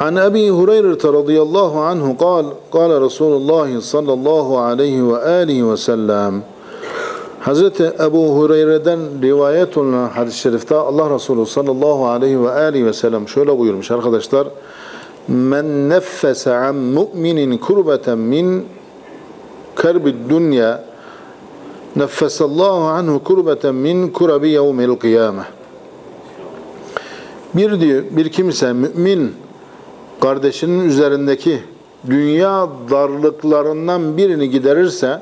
عن أبي هريرة رضي الله عنه قال قال رسول الله صلى الله عليه وآله وسلم Hazreti Ebu Hureyre'den rivayet olunan hadis-i şerifte Allah Resulü sallallahu aleyhi ve aleyhi ve sellem şöyle buyurmuş arkadaşlar. Men neffese an mu'minin kurbeten min kerbid dünya neffesallahu anhu kurbeten min kurabi yevmil kıyameh. Bir diyor, bir kimse mümin kardeşinin üzerindeki dünya darlıklarından birini giderirse,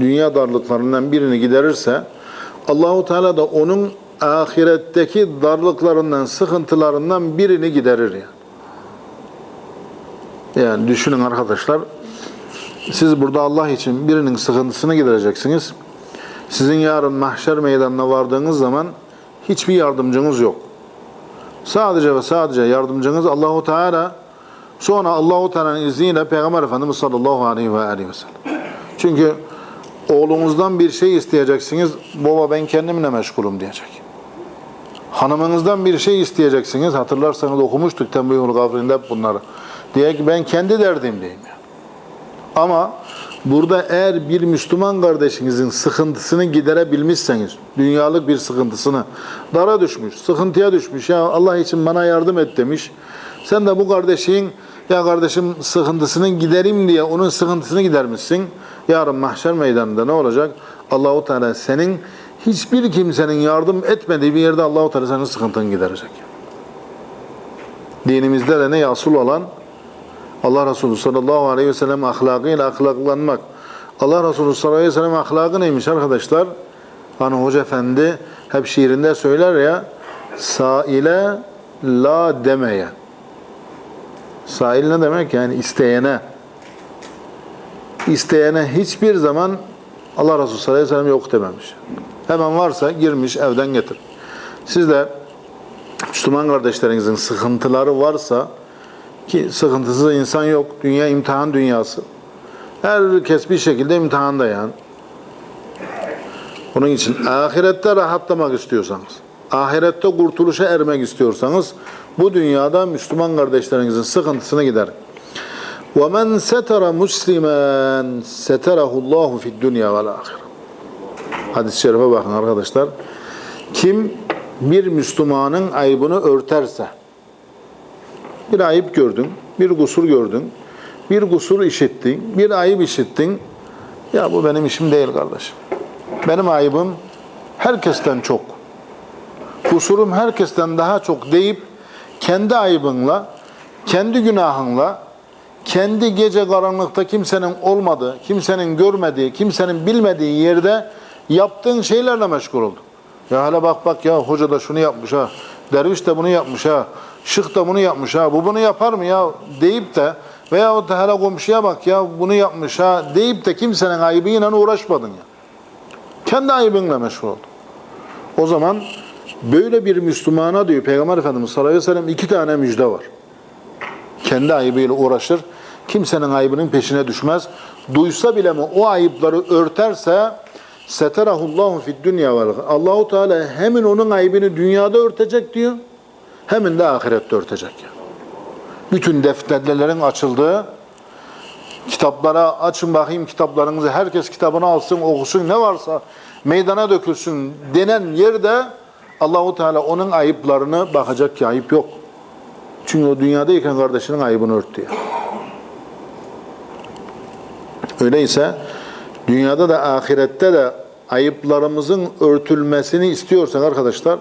dünya darlıklarından birini giderirse, Allahu Teala da onun ahiretteki darlıklarından, sıkıntılarından birini giderir yani. Yani düşünün arkadaşlar, siz burada Allah için birinin sıkıntısını gidereceksiniz. Sizin yarın mahşer meydanına vardığınız zaman hiçbir yardımcınız yok. Sadece ve sadece yardımcınız Allahu Teala sonra Allahu Teala'nın izniyle Peygamber Efendimiz sallallahu aleyhi ve aleyhi ve sellem. Çünkü oğlunuzdan bir şey isteyeceksiniz. Baba ben kendimle meşgulüm diyecek. Hanımınızdan bir şey isteyeceksiniz. Hatırlarsanız okumuştuk Tembihul Gafrin'de hep bunları. Diye ki ben kendi derdimdeyim. Ama burada eğer bir Müslüman kardeşinizin sıkıntısını giderebilmişseniz, dünyalık bir sıkıntısını, dara düşmüş, sıkıntıya düşmüş, ya Allah için bana yardım et demiş. Sen de bu kardeşin, ya kardeşim sıkıntısını giderim diye onun sıkıntısını gidermişsin. Yarın mahşer meydanında ne olacak? Allahu Teala senin hiçbir kimsenin yardım etmediği bir yerde Allahu Teala senin sıkıntını giderecek. Dinimizde de ne asıl olan Allah Resulü sallallahu aleyhi ve sellem ahlakıyla ahlaklanmak. Allah Resulü sallallahu aleyhi ve sellem ahlakı neymiş arkadaşlar? Hani Hoca Efendi hep şiirinde söyler ya saile la demeye. Sail ne demek? Yani isteyene. İsteyene hiçbir zaman Allah Resulü sallallahu aleyhi ve sellem yok dememiş. Hemen varsa girmiş evden getir. Siz de Müslüman kardeşlerinizin sıkıntıları varsa ki sıkıntısız insan yok. Dünya imtihan dünyası. Herkes bir şekilde imtihanda yani. Onun için ahirette rahatlamak istiyorsanız, ahirette kurtuluşa ermek istiyorsanız bu dünyada Müslüman kardeşlerinizin sıkıntısını gider. وَمَنْ سَتَرَ مُسْلِمًا سَتَرَهُ اللّٰهُ فِي الدُّنْيَا وَالْآخِرَةِ Hadis-i şerife bakın arkadaşlar. Kim bir Müslümanın ayıbını örterse, bir ayıp gördün, bir kusur gördün, bir kusur işittin, bir ayıp işittin. Ya bu benim işim değil kardeşim. Benim ayıbım herkesten çok. Kusurum herkesten daha çok deyip kendi ayıbınla, kendi günahınla, kendi gece karanlıkta kimsenin olmadığı, kimsenin görmediği, kimsenin bilmediği yerde yaptığın şeylerle meşgul oldun. Ya hele bak bak ya hoca da şunu yapmış ha, derviş de bunu yapmış ha, şık da bunu yapmış ha, bu bunu yapar mı ya deyip de veya da hele komşuya bak ya bunu yapmış ha deyip de kimsenin ayıbıyla uğraşmadın ya. Kendi ayıbınla meşgul oldun. O zaman böyle bir Müslümana diyor Peygamber Efendimiz sallallahu aleyhi ve sellem iki tane müjde var. Kendi ayıbıyla uğraşır. Kimsenin ayıbının peşine düşmez. Duysa bile mi o ayıpları örterse seterahullahu fid dünya vel Allahu Teala hemen onun ayıbını dünyada örtecek diyor. Hemen de ahirette örtecek. Bütün defterlerin açıldığı kitaplara açın bakayım kitaplarınızı herkes kitabını alsın okusun ne varsa meydana dökülsün denen yerde Allahu Teala onun ayıplarını bakacak ki ayıp yok. Çünkü o dünyadayken kardeşinin ayıbını örttü. ya. Öyleyse dünyada da ahirette de ayıplarımızın örtülmesini istiyorsak arkadaşlar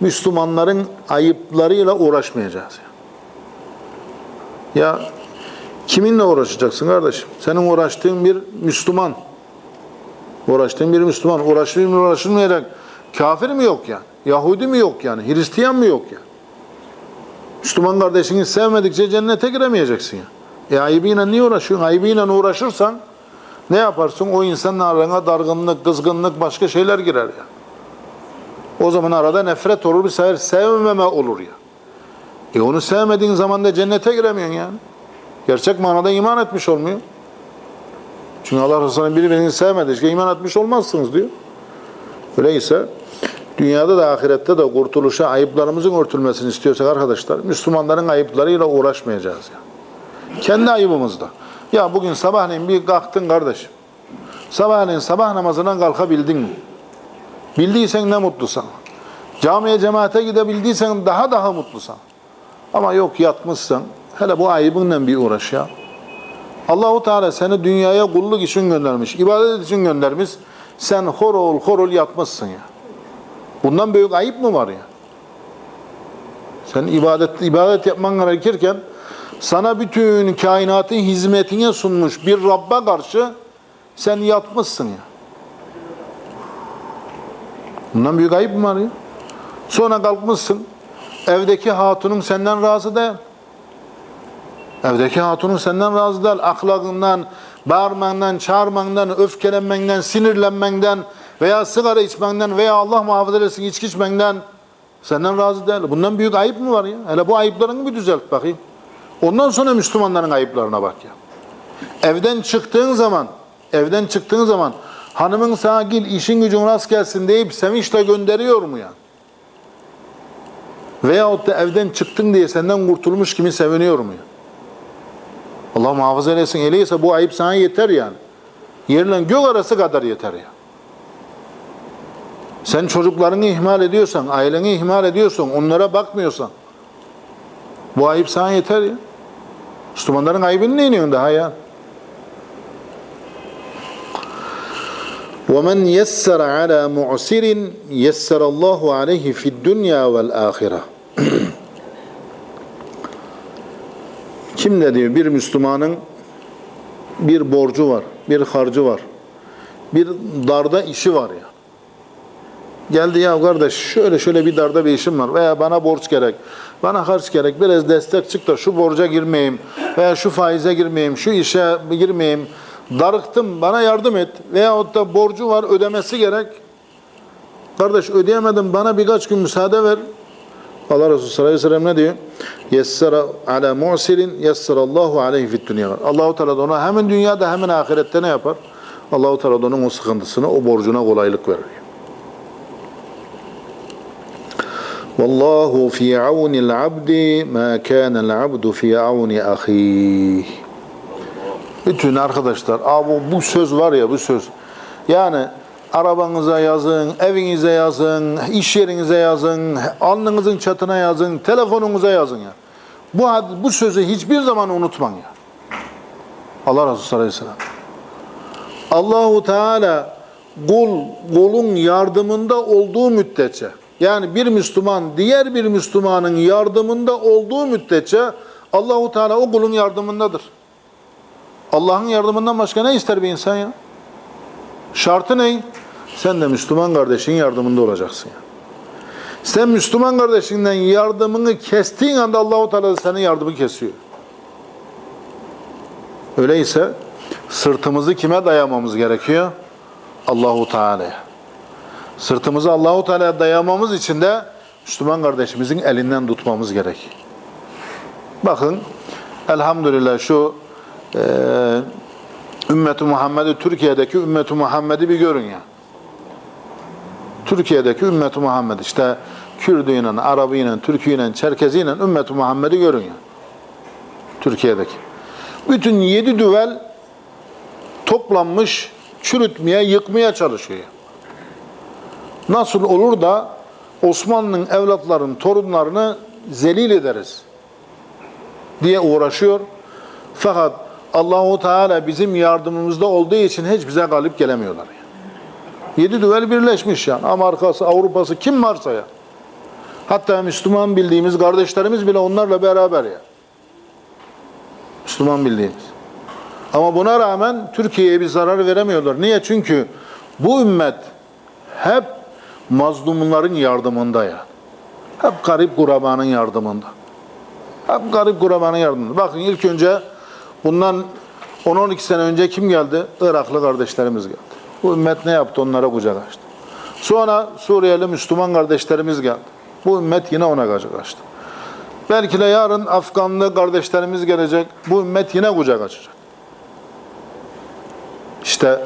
Müslümanların ayıplarıyla uğraşmayacağız. Ya kiminle uğraşacaksın kardeşim? Senin uğraştığın bir Müslüman. Uğraştığın bir Müslüman. Uğraştığın uğraşılmayacak. Kafir mi yok yani? Yahudi mi yok yani? Hristiyan mı yok yani? Müslüman kardeşini sevmedikçe cennete giremeyeceksin ya. E ayıbıyla niye uğraşıyorsun? Ayıbıyla uğraşırsan ne yaparsın? O insanın arana dargınlık, kızgınlık, başka şeyler girer ya. O zaman arada nefret olur, bir sefer sevmeme olur ya. E onu sevmediğin zaman da cennete giremiyorsun yani. Gerçek manada iman etmiş olmuyor. Çünkü Allah Resulü'nün birbirini sevmedi. İşte iman etmiş olmazsınız diyor. Öyleyse Dünyada da ahirette de kurtuluşa ayıplarımızın örtülmesini istiyorsak arkadaşlar Müslümanların ayıplarıyla uğraşmayacağız. Ya. Kendi ayıbımızda. Ya bugün sabahleyin bir kalktın kardeşim. Sabahleyin sabah namazından kalkabildin mi? Bildiysen ne mutlu sana. Camiye cemaate gidebildiysen daha daha mutlusan. Ama yok yatmışsın. Hele bu ayıbınla bir uğraş ya. Allahu Teala seni dünyaya kulluk için göndermiş, ibadet için göndermiş. Sen horol horol yatmışsın ya. Bundan büyük ayıp mı var ya? Sen ibadet ibadet yapman gerekirken sana bütün kainatın hizmetine sunmuş bir Rabb'a karşı sen yatmışsın ya. Bundan büyük ayıp mı var ya? Sonra kalkmışsın. Evdeki hatunun senden razı değil. Evdeki hatunun senden razı değil. Ahlakından, bağırmandan, çağırmandan, öfkelenmenden, sinirlenmenden veya sigara içmenden veya Allah muhafaza etsin içki içmenden senden razı değil. Bundan büyük ayıp mı var ya? Hele bu ayıplarını bir düzelt bakayım. Ondan sonra Müslümanların ayıplarına bak ya. Evden çıktığın zaman, evden çıktığın zaman hanımın sana gel işin gücün rast gelsin deyip sevinçle gönderiyor mu ya? Veyahut da evden çıktın diye senden kurtulmuş gibi seviniyor mu ya? Allah muhafaza eylesin. Öyleyse bu ayıp sana yeter yani. Yerle gök arası kadar yeter ya. Sen çocuklarını ihmal ediyorsan, aileni ihmal ediyorsan, onlara bakmıyorsan bu ayıp sana yeter ya. Müslümanların ayıbını ne iniyorsun daha ya? وَمَنْ يَسَّرَ عَلَى مُعْسِرٍ يَسَّرَ اللّٰهُ عَلَيْهِ فِي الدُّنْيَا وَالْآخِرَةِ Kim ne diyor? Bir Müslümanın bir borcu var, bir harcı var. Bir darda işi var ya. Geldi ya kardeş şöyle şöyle bir darda bir işim var veya bana borç gerek, bana harç gerek, biraz destek çık da şu borca girmeyeyim veya şu faize girmeyeyim, şu işe girmeyeyim, darıktım bana yardım et veyahut da borcu var ödemesi gerek. Kardeş ödeyemedim bana birkaç gün müsaade ver. Allah Resulü sallallahu aleyhi ve sellem ne diyor? Yessara ala mu'sirin yessarallahu aleyhi fid dünya. Allahu Teala ona hemen dünyada hemen ahirette ne yapar? Allahu Teala onun o sıkıntısını, o borcuna kolaylık verir. Vallahu fi aunil abdi ma kana al abdu fi auni ahihi. Bütün arkadaşlar, abi bu söz var ya bu söz. Yani arabanıza yazın, evinize yazın, iş yerinize yazın, alnınızın çatına yazın, telefonunuza yazın ya. Bu bu sözü hiçbir zaman unutmayın ya. Allah Resulü sallallahu ve sellem. Allahu Teala kul kulun yardımında olduğu müddetçe yani bir Müslüman diğer bir Müslümanın yardımında olduğu müddetçe Allahu Teala o kulun yardımındadır. Allah'ın yardımından başka ne ister bir insan ya? Şartı ne? Sen de Müslüman kardeşin yardımında olacaksın ya. Sen Müslüman kardeşinden yardımını kestiğin anda Allahu Teala senin yardımı kesiyor. Öyleyse sırtımızı kime dayamamız gerekiyor? Allahu Teala'ya. Sırtımızı Allahu Teala'ya dayamamız için de Müslüman kardeşimizin elinden tutmamız gerek. Bakın elhamdülillah şu e, ümmeti Muhammed'i Türkiye'deki ümmeti Muhammed'i bir görün ya. Türkiye'deki ümmeti Muhammed işte Kürdüyle, Arabıyla, Türküyle, Çerkeziyle ümmeti Muhammed'i görün ya. Türkiye'deki. Bütün yedi düvel toplanmış, çürütmeye, yıkmaya çalışıyor. Nasıl olur da Osmanlı'nın evlatlarının torunlarını zelil ederiz diye uğraşıyor. Fakat Allahu Teala bizim yardımımızda olduğu için hiç bize galip gelemiyorlar. Yani. Yedi düvel birleşmiş yani. Amerika'sı, Avrupa'sı kim varsa ya. Hatta Müslüman bildiğimiz kardeşlerimiz bile onlarla beraber ya. Müslüman bildiğimiz. Ama buna rağmen Türkiye'ye bir zarar veremiyorlar. Niye? Çünkü bu ümmet hep mazlumların yardımında ya. Hep garip kurabanın yardımında. Hep garip kurabanın yardımında. Bakın ilk önce bundan 10-12 sene önce kim geldi? Iraklı kardeşlerimiz geldi. Bu ümmet ne yaptı? Onlara kucak açtı. Sonra Suriyeli Müslüman kardeşlerimiz geldi. Bu ümmet yine ona kucak açtı. Belki de yarın Afganlı kardeşlerimiz gelecek. Bu ümmet yine kucak açacak. İşte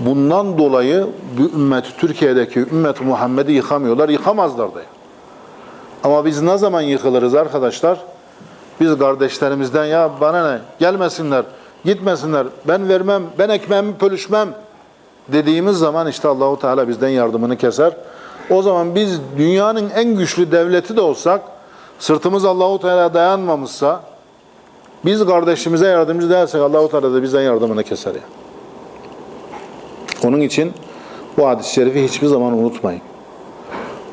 Bundan dolayı bu ümmeti Türkiye'deki ümmeti Muhammed'i yıkamıyorlar, yıkamazlar da. Ama biz ne zaman yıkılırız arkadaşlar? Biz kardeşlerimizden ya bana ne gelmesinler, gitmesinler, ben vermem, ben ekmeğimi pölüşmem dediğimiz zaman işte Allahu Teala bizden yardımını keser. O zaman biz dünyanın en güçlü devleti de olsak sırtımız Allahu Teala dayanmamışsa biz kardeşimize yardımcı dersek Allahu Teala da bizden yardımını keser ya. Onun için bu hadis-i şerifi hiçbir zaman unutmayın.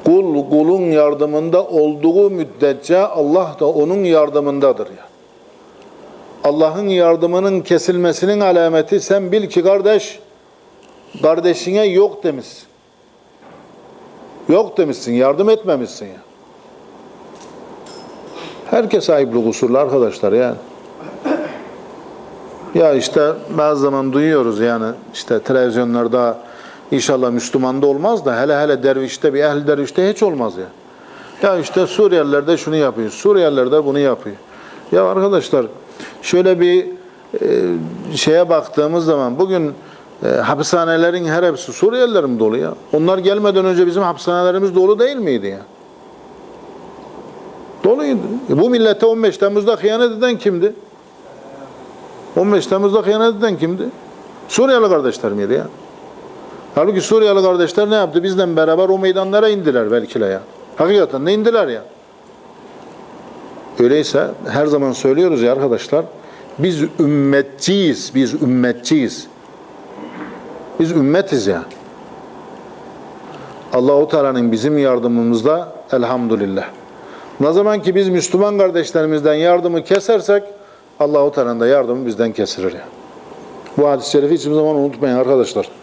Kul kulun yardımında olduğu müddetçe Allah da onun yardımındadır ya. Allah'ın yardımının kesilmesinin alameti sen bil ki kardeş kardeşine yok demişsin. Yok demişsin, yardım etmemişsin ya. Herkes ayıplı kusurlu arkadaşlar yani. Ya işte bazı zaman duyuyoruz yani işte televizyonlarda inşallah Müslüman da olmaz da hele hele dervişte bir ehl dervişte hiç olmaz ya. Ya işte Suriyeliler de şunu yapıyor, Suriyeliler de bunu yapıyor. Ya arkadaşlar şöyle bir e, şeye baktığımız zaman bugün e, hapishanelerin her hepsi Suriyeliler mi dolu ya? Onlar gelmeden önce bizim hapishanelerimiz dolu değil miydi ya? Doluydu. E, bu millete 15 Temmuz'da hıyanet eden kimdi? 15 Temmuz'da hıyanet eden kimdi? Suriyeli kardeşler miydi ya? Halbuki Suriyeli kardeşler ne yaptı? Bizden beraber o meydanlara indiler belki de ya. Hakikaten ne indiler ya? Öyleyse her zaman söylüyoruz ya arkadaşlar. Biz ümmetçiyiz. Biz ümmetçiyiz. Biz ümmetiz ya. Allahu Teala'nın bizim yardımımızda elhamdülillah. Ne zaman ki biz Müslüman kardeşlerimizden yardımı kesersek Allahu Teala'nın da yardımı bizden kesilir ya. Bu hadis-i şerifi hiçbir zaman unutmayın arkadaşlar.